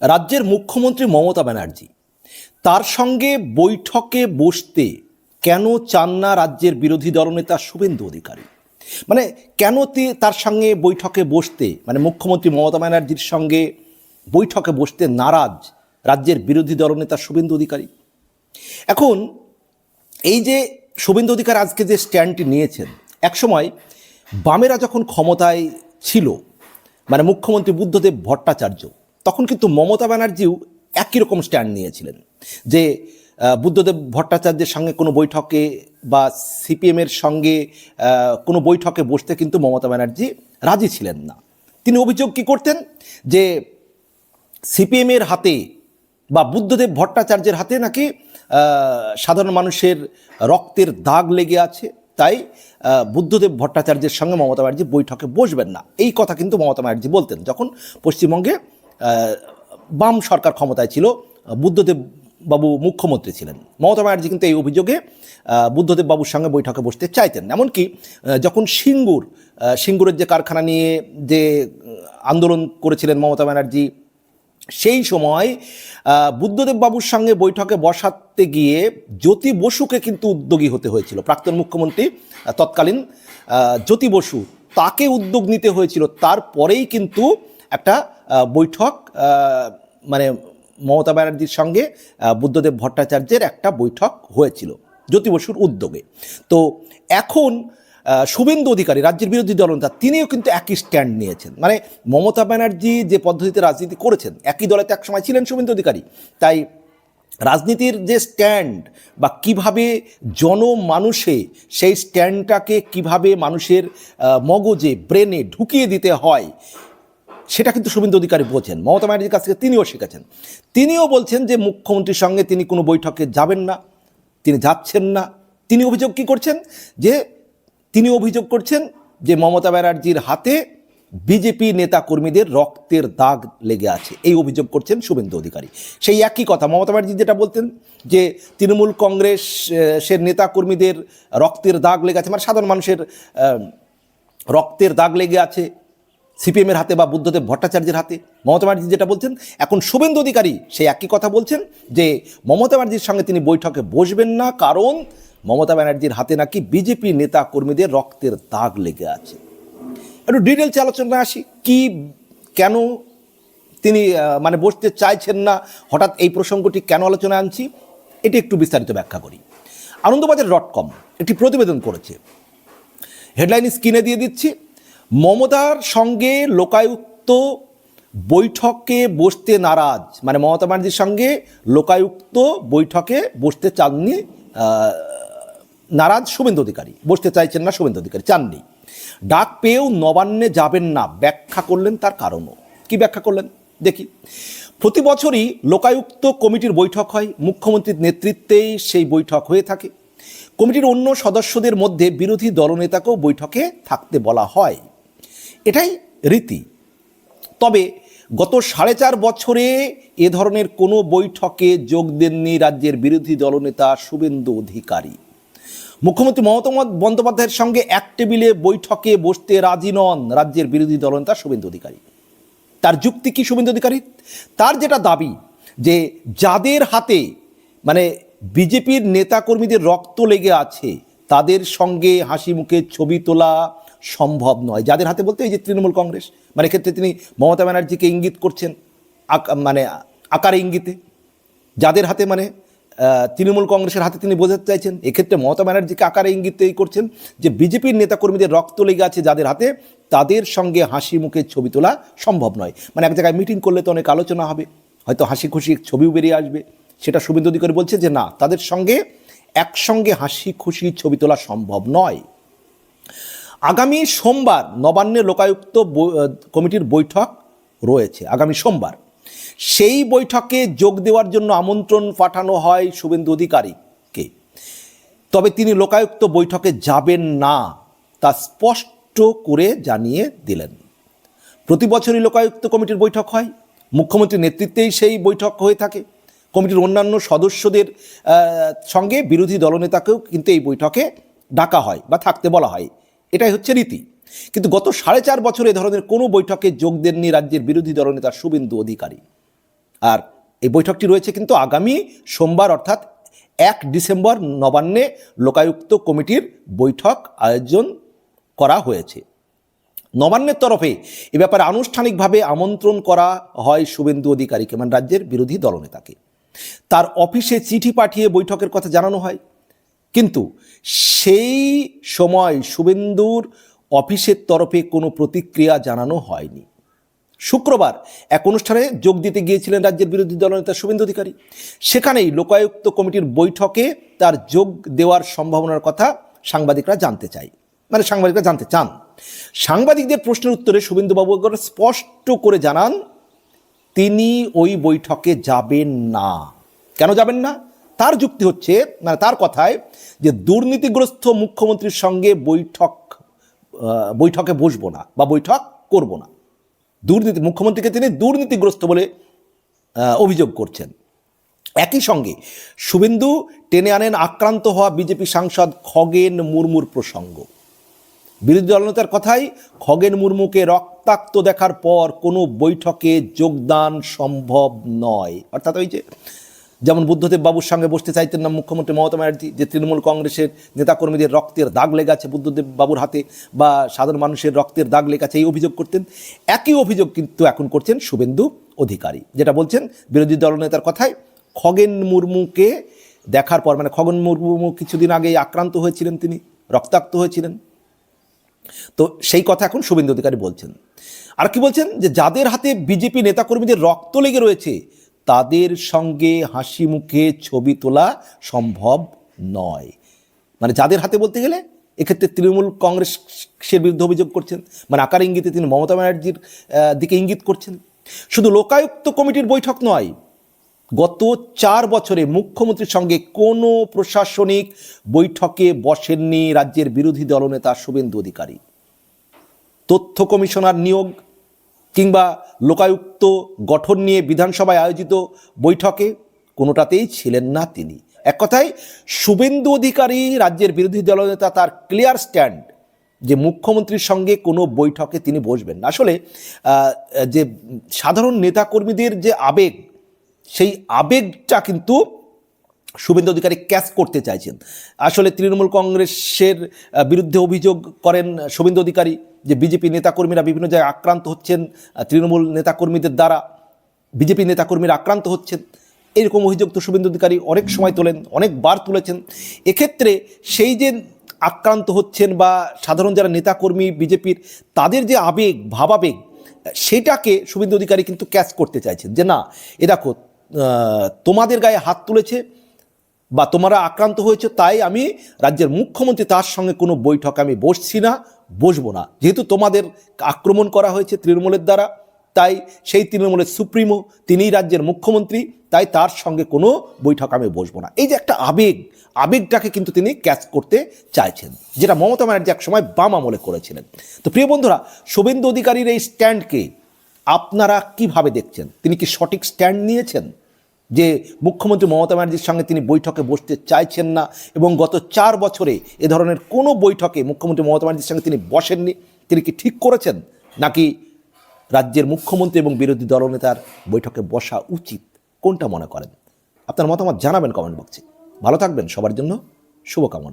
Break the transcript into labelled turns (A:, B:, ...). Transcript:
A: রাজ্যের মুখ্যমন্ত্রী মমতা ব্যানার্জি। তার সঙ্গে বৈঠকে বসতে কেন চান না রাজ্যের বিরোধী দলনেতা শুভেন্দু অধিকারী? মানে কেন তার সঙ্গে বৈঠকে বসতে মানে মুখ্যমন্ত্রী মমতা ব্যানার্জির সঙ্গে বৈঠকে বসতে নারাজ রাজ্যের বিরোধী দলনেতা শুভেন্দু অধিকারী? এখন এই যে শুভেন্দু অধিকার আজকে যে স্ট্যান্ডটি নিয়েছেন, একসময় বামেরা যখন ক্ষমতায় ছিল মানে মুখ্যমন্ত্রী বুদ্ধদেব ভট্টাচার্য তখন কিন্তু মমতা ব্যানার্জিও একই রকম স্ট্যান্ড নিয়েছিলেন। যে বুদ্ধদেব ভট্টাচার্যের সঙ্গে কোনো বৈঠকে বা সিপিএমের সঙ্গে কোনো বৈঠকে বসতে কিন্তু মমতা ব্যানার্জি রাজি ছিলেন না। তিনি অভিযোগ কী করতেন? যে সিপিএমের হাতে বা বুদ্ধদেব ভট্টাচার্যের হাতে নাকি সাধারণ মানুষের রক্তের দাগ লেগে আছে, তাই বুদ্ধদেব ভট্টাচার্যের সঙ্গে মমতা ব্যানার্জি বৈঠকে বসবেন না। এই কথা কিন্তু মমতা ব্যানার্জি বলতেন যখন পশ্চিমবঙ্গে বাম সরকার ক্ষমতায় ছিল বুদ্ধদেব বাবু মুখ্যমন্ত্রী ছিলেন। মমতা ব্যানার্জি কিন্তু এই অভিযোগে বুদ্ধদেব বাবুর সঙ্গে বৈঠকে বসতে চাইতেন। এমনকি যখন সিঙ্গুর সিঙ্গুরের যে কারখানা নিয়ে যে আন্দোলন করেছিলেন মমতা ব্যানার্জি, সেই সময় বুদ্ধদেব বাবুর সঙ্গে বৈঠকে বসাতে গিয়ে জ্যোতি বসুকে কিন্তু উদ্যোগী হতে হয়েছিল। প্রাক্তন মুখ্যমন্ত্রী তৎকালীন জ্যোতি বসু তাকে উদ্যোগ নিতে হয়েছিল। তারপরেই কিন্তু একটা বৈঠক মানে মমতা ব্যানার্জির সঙ্গে বুদ্ধদেব ভট্টাচার্যের একটা বৈঠক হয়েছিল জ্যোতি বসুর উদ্যোগে। তো এখন শুভেন্দু অধিকারী, রাজ্যের বিরোধী দলনেতা তিনিও কিন্তু একই স্ট্যান্ড নিয়েছেন। মানে মমতা ব্যানার্জি যে পদ্ধতিতে রাজনীতি করেছেন, একই দলে তো একসময় ছিলেন শুভেন্দু অধিকারী। তাই রাজনীতির যে স্ট্যান্ড বা কীভাবে জনমানুষে সেই স্ট্যান্ডটাকে কীভাবে মানুষের মগজে ব্রেনে ঢুকিয়ে দিতে হয় সেটা কিন্তু শুভেন্দু অধিকারী বোঝেন। মমতা ব্যানার্জির কাছ থেকে তিনিও শিখেছেন। তিনিও বলছেন যে, মুখ্যমন্ত্রীর সঙ্গে তিনি কোনো বৈঠকে যাবেন না, তিনি যাচ্ছেন না। তিনি অভিযোগ কী করছেন? যে, তিনি অভিযোগ করছেন যে, মমতা ব্যানার্জির হাতে বিজেপি নেতা কর্মীদের রক্তের দাগ লেগে আছে। এই অভিযোগ করছেন শুভেন্দু অধিকারী। সেই একই কথা মমতা ব্যানার্জি যেটা বলতেন যে, তৃণমূল কংগ্রেস সে নেতা কর্মীদের রক্তের দাগ লেগে আছে। মানে সাধারণ মানুষের রক্তের দাগ লেগে আছে। সিপিএমের হাতে বা বুদ্ধদেব ভট্টাচার্যের হাতে, মমতা ব্যানার্জি যেটা বলছেন, এখন শুভেন্দু অধিকারী সেই একই কথা বলছেন যে মমতা ব্যানার্জির সঙ্গে তিনি বৈঠকে বসবেন না, কারণ মমতা ব্যানার্জির হাতে নাকি বিজেপি নেতা কর্মীদের রক্তের দাগ লেগে আছে। একটু ডিটেলসে আলোচনা আসি, কি, কেন তিনি মানে বসতে চাইছেন না, হঠাৎ এই প্রসঙ্গটি কেন আলোচনা আনছি, এটি একটু বিস্তারিত ব্যাখ্যা করি। আনন্দবাজার ডট কম একটি প্রতিবেদন করেছে। হেডলাইন স্ক্রিনে দিয়ে দিচ্ছি মমতার সঙ্গে লোকায়ুক্ত বৈঠকে বসতে নারাজ মানে মমতা ব্যানার্জির সঙ্গে লোকায়ুক্ত বৈঠকে বসতে চাননি নারাজ শুভেন্দু অধিকারী, বসতে চাইছেন না শুভেন্দু অধিকারী, চাননি। ডাক পেয়েও নবান্নে যাবেন না, ব্যাখ্যা করলেন তার কারণও। কি ব্যাখ্যা করলেন? দেখি। প্রতি বছরই লোকায়ুক্ত কমিটির বৈঠক হয়, মুখ্যমন্ত্রীর নেতৃত্বেই সেই বৈঠক হয়ে থাকে। কমিটির অন্য সদস্যদের মধ্যে বিরোধী দলনেতাকেও বৈঠকে থাকতে বলা হয়। এটাই রীতি। তবে গত সাড়ে চার বছরে এ ধরনের কোনো বৈঠকে যোগ দেননি রাজ্যের বিরোধী দলনেতা শুভেন্দু অধিকারী। মুখ্যমন্ত্রী মমতা বন্দ্যোপাধ্যায়ের সঙ্গে এক টেবিলে বৈঠকে বসতে রাজি নন রাজ্যের বিরোধী দলনেতা শুভেন্দু অধিকারী। তার যুক্তি কি শুভেন্দু অধিকারী? তার যেটা দাবি যে যাদের হাতে মানে বিজেপির নেতাকর্মীদের রক্ত লেগে আছে, তাদের সঙ্গে হাসি মুখে ছবি তোলা সম্ভব নয়। যাদের হাতে বলতে এই যে তৃণমূল কংগ্রেস মানে এক্ষেত্রে তিনি মমতা ব্যানার্জিকে ইঙ্গিত করছেন মানে আকারে ইঙ্গিতে। যাদের হাতে মানে তৃণমূল কংগ্রেসের হাতে তিনি বোঝাতে চাইছেন, এক্ষেত্রে মমতা ব্যানার্জিকে আকারে ইঙ্গিতেই করছেন যে বিজেপির নেতাকর্মীদের রক্ত লেগে আছে যাদের হাতে, তাদের সঙ্গে হাসি মুখে ছবি তোলা সম্ভব নয়। মানে এক জায়গায় মিটিং করলে তো অনেক আলোচনা হবে, হয়তো হাসি খুশি ছবিও বেরিয়ে আসবে। সেটা শুভেন্দু অধিকারী বলছে যে না, তাদের সঙ্গে একসঙ্গে হাসি খুশি ছবি তোলা সম্ভব নয়। আগামী সোমবার নবান্নে লোকায়ুক্ত কমিটির বৈঠক রয়েছে, আগামী সোমবার। সেই বৈঠকে যোগ দেওয়ার জন্য আমন্ত্রণ পাঠানো হয় শুভেন্দু অধিকারীকে। তবে তিনি লোকায়ুক্ত বৈঠকে যাবেন না, তা স্পষ্ট করে জানিয়ে দিলেন। প্রতি বছরই লোকায়ুক্ত কমিটির বৈঠক হয়, মুখ্যমন্ত্রীর নেতৃত্বেই সেই বৈঠক হয়ে থাকে। কমিটির অন্যান্য সদস্যদের সঙ্গে বিরোধী দলনেতাকেও কিন্তু এই বৈঠকে ডাকা হয় বা থাকতে বলা হয়। এটাই হচ্ছে রীতি। কিন্তু গত সাড়ে চার বছর এ ধরনের কোনো বৈঠকে যোগ দেননি রাজ্যের বিরোধী দলনেতা শুভেন্দু অধিকারী। আর এই বৈঠকটি রয়েছে কিন্তু আগামী সোমবার অর্থাৎ এক ডিসেম্বর নবান্নে লোকায়ুক্ত কমিটির বৈঠক আয়োজন করা হয়েছে। নবান্নের তরফে এ ব্যাপারে আনুষ্ঠানিকভাবে আমন্ত্রণ করা হয় শুভেন্দু অধিকারীকে মানে রাজ্যের বিরোধী দলনেতাকে তার অফিসে চিঠি পাঠিয়ে বৈঠকের কথা জানানো হয়। কিন্তু সেই সময় শুভেন্দুর অফিসের তরফে কোনো প্রতিক্রিয়া জানানো হয়নি। শুক্রবার এক অনুষ্ঠানে যোগ দিতে গিয়েছিলেন রাজ্যের বিরোধী দলনেতা শুভেন্দু অধিকারী। সেখানেই লোকায়ুক্ত কমিটির বৈঠকে তার যোগ দেওয়ার সম্ভাবনার কথা সাংবাদিকরা জানতে চায়। মানে সাংবাদিকরা জানতে চান। সাংবাদিকদের প্রশ্নের উত্তরে শুভেন্দুবাবু একবার স্পষ্ট করে জানান, তিনি ওই বৈঠকে যাবেন না। কেন যাবেন না? তার যুক্তি হচ্ছে মানে তার কথায় যে দুর্নীতিগ্রস্ত মুখ্যমন্ত্রীর সঙ্গে বৈঠক বৈঠকে বসবো না বা বৈঠক করব না। দুর্নীতি, মুখ্যমন্ত্রীকে তিনি দুর্নীতিগ্রস্ত বলে অভিযোগ করছেন। একই সঙ্গে শুভেন্দু টেনে আনেন আক্রান্ত হওয়া বিজেপি সাংসদ খগেন মুর্মুর প্রসঙ্গ। বিরোধী দলনেতার কথাই খগেন মুর্মুকে রক্তাক্ত দেখার পর কোনো বৈঠকে যোগদান সম্ভব নয়। অর্থাৎ ওই যে যেমন বুদ্ধদেব বাবুর সঙ্গে বসতে চাইতেন না মুখ্যমন্ত্রী মমতা ব্যানার্জি, যে তৃণমূল কংগ্রেসের নেতাকর্মীদের রক্তের দাগ লেগেছে বুদ্ধদেব বাবুর হাতে বা সাধারণ মানুষের রক্তের দাগ লেগেছে, এই অভিযোগ করতেন। একই অভিযোগ কিন্তু এখন করছেন শুভেন্দু অধিকারী, যেটা বলছেন বিরোধী দলনেতার কথায় খগেন মুর্মুকে দেখার পর মানে খগেন মুর্মু কিছুদিন আগেই আক্রান্ত হয়েছিলেন তিনি, রক্তাক্ত হয়েছিলেন। তো সেই কথা এখন শুভেন্দু অধিকারী বলছেন। আর কি বলছেন? যে যাদের হাতে বিজেপি নেতাকর্মীদের রক্ত লেগে রয়েছে তাদের সঙ্গে হাসি মুখে ছবি তোলা সম্ভব নয়। মানে যাদের হাতে বলতে গেলে, এক্ষেত্রে তৃণমূল কংগ্রেসের বিরুদ্ধে অভিযোগ করছেন মানে আকার ইঙ্গিতে তিনি মমতা ব্যানার্জির দিকে ইঙ্গিত করছেন। শুধু লোকায়ুক্ত কমিটির বৈঠক নয়, গত চার বছরে মুখ্যমন্ত্রীর সঙ্গে কোনো প্রশাসনিক বৈঠকে বসেননি রাজ্যের বিরোধী দলনেতা শুভেন্দু অধিকারী। তথ্য কমিশনার নিয়োগ কিংবা লোকায়ুক্ত গঠন নিয়ে বিধানসভায় আয়োজিত বৈঠকে কোনোটাতেই ছিলেন না তিনি। এক কথায়, শুভেন্দু অধিকারী রাজ্যের বিরোধী দলনেতা তার ক্লিয়ার স্ট্যান্ড যে মুখ্যমন্ত্রীর সঙ্গে কোনো বৈঠকে তিনি বসবেন না। আসলে যে সাধারণ নেতাকর্মীদের যে আবেগ, সেই আবেগটা কিন্তু শুভেন্দু অধিকারী ক্যাচ করতে চাইছেন। আসলে তৃণমূল কংগ্রেসের বিরুদ্ধে অভিযোগ করেন শুভেন্দু অধিকারী যে বিজেপি নেতাকর্মীরা বিভিন্ন জায়গায় আক্রান্ত হচ্ছেন তৃণমূল নেতাকর্মীদের দ্বারা বিজেপি নেতাকর্মীরা আক্রান্ত হচ্ছেন। এরকম অভিযোগ তো শুভেন্দু অধিকারী অনেক সময় তোলেন, অনেকবার তুলেছেন। এক্ষেত্রে সেই যে আক্রান্ত হচ্ছেন বা সাধারণ যারা নেতাকর্মী বিজেপির, তাদের যে আবেগ, ভাবাবেগ, সেটাকে শুভেন্দু অধিকারী কিন্তু ক্যাচ করতে চাইছেন যে না, এ দেখো তোমাদের গায়ে হাত তুলেছে বা তোমরা আক্রান্ত হয়েছে তাই আমি রাজ্যের মুখ্যমন্ত্রী তার সঙ্গে কোনো বৈঠক আমি বসছি না, বসবো না। যেহেতু তোমাদের আক্রমণ করা হয়েছে তৃণমূলের দ্বারা, তাই সেই তৃণমূলের সুপ্রিমো, তিনিই রাজ্যের মুখ্যমন্ত্রী, তাই তার সঙ্গে কোনো বৈঠক আমি বসবো না। এই যে একটা আবেগ, আবেগটাকে কিন্তু তিনি ক্যাচ করতে চাইছেন, যেটা মমতা ব্যানার্জি এক সময় বাম আমলে করেছিলেন। তো প্রিয় বন্ধুরা, শুভেন্দু অধিকারীর এই স্ট্যান্ডকে আপনারা কীভাবে দেখছেন? তিনি কি সঠিক স্ট্যান্ড নিয়েছেন? যে মুখ্যমন্ত্রী মমতা ব্যানার্জির সঙ্গে তিনি বৈঠকে বসতে চাইছেন না এবং গত চার বছরে এ ধরনের কোনো বৈঠকে মুখ্যমন্ত্রী মমতা ব্যানার্জির সঙ্গে তিনি বসেননি, তিনি কি ঠিক করেছেন? নাকি রাজ্যের মুখ্যমন্ত্রী এবং বিরোধী দলনেতার বৈঠকে বসা উচিত? কোনটা মনে করেন? আপনার মতামত জানাবেন কমেন্ট বক্সে। ভালো থাকবেন, সবার জন্য শুভকামনা।